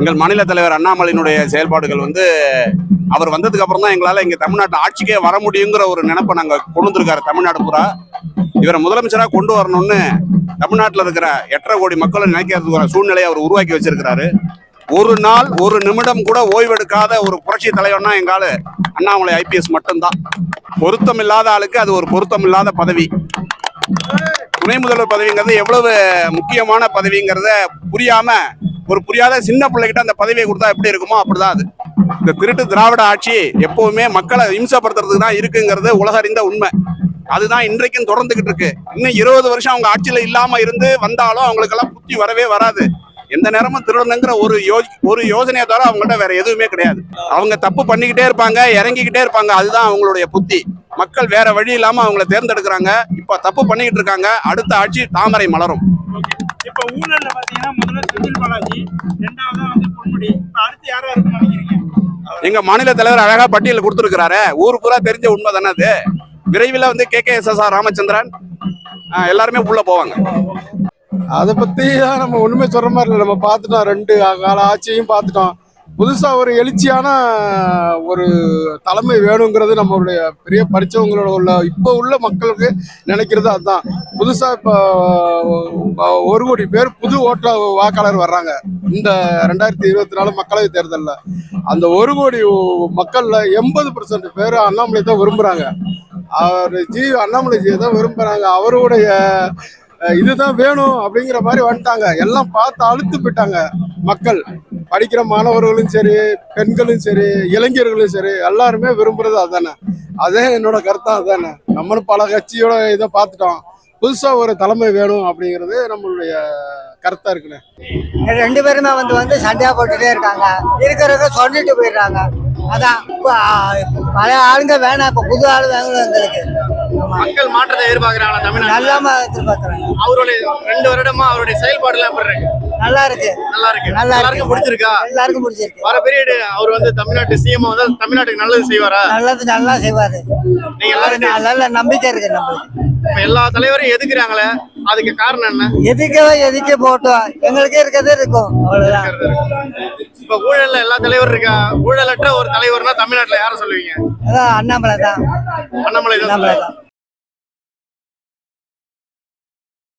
எங்கள் மாநில தலைவர் அண்ணாமலையினுடைய செயல்பாடுகள் வந்து அவர் வந்ததுக்கு அப்புறம் தான் எங்களால் இங்கே தமிழ்நாட்டு ஆட்சிக்கே வர முடியுங்கிற ஒரு நினைப்பை நாங்கள் கொண்டு வந்திருக்காரு தமிழ்நாடு பூரா. இவரை முதலமைச்சராக கொண்டு வரணும்னு தமிழ்நாட்டில் இருக்கிற எட்டரை கோடி மக்களை நினைக்கிறதுக்கு ஒரு சூழ்நிலையை அவர் உருவாக்கி வச்சிருக்கிறாரு. ஒரு நாள் ஒரு நிமிடம் கூட ஓய்வெடுக்காத ஒரு புரட்சி தலைவர்னா எங்கால அண்ணாமலை ஐபிஎஸ் மட்டும்தான். பொருத்தம் இல்லாத ஆளுக்கு அது ஒரு பொருத்தம் இல்லாத பதவி. துணை முதல்வர் பதவிங்கிறது எவ்வளவு முக்கியமான பதவிங்கிறத புரியாம ஒரு புரியாத சின்ன பிள்ளைகிட்ட அந்த பதவியை கொடுத்தா எப்படி இருக்குமோ அப்படிதான் அது. இந்த திருட்டு திராவிட ஆட்சி எப்பவுமே மக்களை இம்சப்படுத்துறதுக்கு தான் இருக்குங்கிறது உலகறிந்த உண்மை. அதுதான் இன்றைக்கும் தொடர்ந்துகிட்டு இருக்கு. இன்னும் இருபது வருஷம் அவங்க ஆட்சியில் இல்லாம இருந்து வந்தாலும் அவங்களுக்கெல்லாம் புத்தி வரவே வராது. எந்த நேரமும் திருடணுங்கிற ஒரு யோ ஒரு யோசனையை தவிர அவங்கள்ட்ட வேற எதுவுமே கிடையாது. அவங்க தப்பு பண்ணிக்கிட்டே இருப்பாங்க இறங்கிக்கிட்டே இருப்பாங்க. அதுதான் அவங்களுடைய புத்தி. மக்கள் வேற வழி இல்லாம அவங்கள தேர்ந்தெடுக்கிறாங்க. இப்ப தப்பு பண்ணிக்கிட்டு இருக்காங்க. அடுத்த ஆட்சி தாமரை மலரும். இப்ப ஊழல்ல பாத்தீங்கன்னா முதல்ல செந்தில் பாலாஜி ரெண்டாவதா வந்து பொன்முடி இப்ப அடுத்து யாரா இருக்குன்னு நினைக்கிறீங்க? எங்க மாநில தலைவர் அழகா பட்டியல் கொடுத்துருக்கிறாரு. ஊர் பூரா தெரிஞ்ச உண்மை தானே அது. விரைவில் வந்து K K S S R Ramachandran எல்லாருமே உள்ள போவாங்க. அதை பத்தி தான் நம்ம ஒண்ணுமே சொல்ற மாதிரி இல்லை. நம்ம பார்த்துட்டோம். ரெண்டு கால ஆட்சியும் பார்த்துட்டோம். புதுசாக ஒரு எழுச்சியான ஒரு தலைமை வேணுங்கிறது நம்மளுடைய பெரிய படிச்சவங்களோட உள்ள இப்போ உள்ள மக்களுக்கு நினைக்கிறது அதுதான். புதுசாக இப்போ ஒரு கோடி பேர் புது ஓட்ட வாக்காளர் வர்றாங்க. இந்த ரெண்டாயிரத்தி இருபத்தி நாலு மக்களவை தேர்தலில். அந்த ஒரு கோடி மக்களில் எண்பது பர்சன்ட் பேர் அண்ணாமலை தான் விரும்புகிறாங்க அவர் ஜி அண்ணாமலை ஜியை தான் விரும்புகிறாங்க அவருடைய இதுதான் வேணும் அப்படிங்கிற மாதிரி வந்துட்டாங்க. எல்லாம் பார்த்து அழுத்து போயிட்டாங்க மக்கள். படிக்கிற மாணவர்களும் சரி பெண்களும் சரி இளைஞர்களும் சரி எல்லாருமே விரும்புறது அதானே? அதே என்னோட கருத்தம் அதானே? நம்மளும் பல கட்சியோட இதை பார்த்துட்டோம். புதுசா ஒரு தலைமை வேணும் அப்படிங்கிறது நம்மளுடைய கருத்தா இருக்குண்ணே. ரெண்டு பேருமே வந்து வந்து சண்டையா போட்டுட்டே இருக்காங்க. இருக்கிறத சொல்லிட்டு போயிடுறாங்க. அதான் பழைய ஆளுங்க வேணாம். இப்ப புது ஆளு வேணும் எங்களுக்கு. மக்கள் மாற்றத்தை எதிர்பார்க்கிறாங்களா தமிழ்நாட்டில்? நல்லாம எதிர்பார்க்கறாங்க. அவருடைய ரெண்டு வருடமா அவருடைய செயல்பாடுலாம் எப்படி இருக்கு? நல்லா இருக்கு. நல்லா இருக்கு. நல்லா எல்லாருக்கும் பிடிச்சிருக்கா? எல்லாருக்கும் பிடிச்சிருக்கு. வர பீரியட் அவர் வந்து தமிழ்நாட்டு சிஎம் வந்து தமிழ்நாட்டுக்கு நல்லது செய்வாரா? நல்லது நல்லா செய்வாரு. நீங்க எல்லாரும் நல்ல நம்பிக்கை இருக்கு நம்மளுக்கு. இப்ப எல்லா தலைவரும் எதுக்குறாங்களே? அதுக்கு காரணம் என்ன? எதுக்கவே எதுக்கே போட்டோம். எங்களுக்கே இருக்கிறதே இருக்கும். அவ்வளவுதான். இப்ப ஊழல்ல எல்லா தலைவரும் இருக்கா? ஊழலற்ற ஒரு தலைவர்னா தமிழ்நாட்டுல யார சொல்லுவீங்க? அதான் அண்ணாமலை தான். அண்ணாமலை. தான்.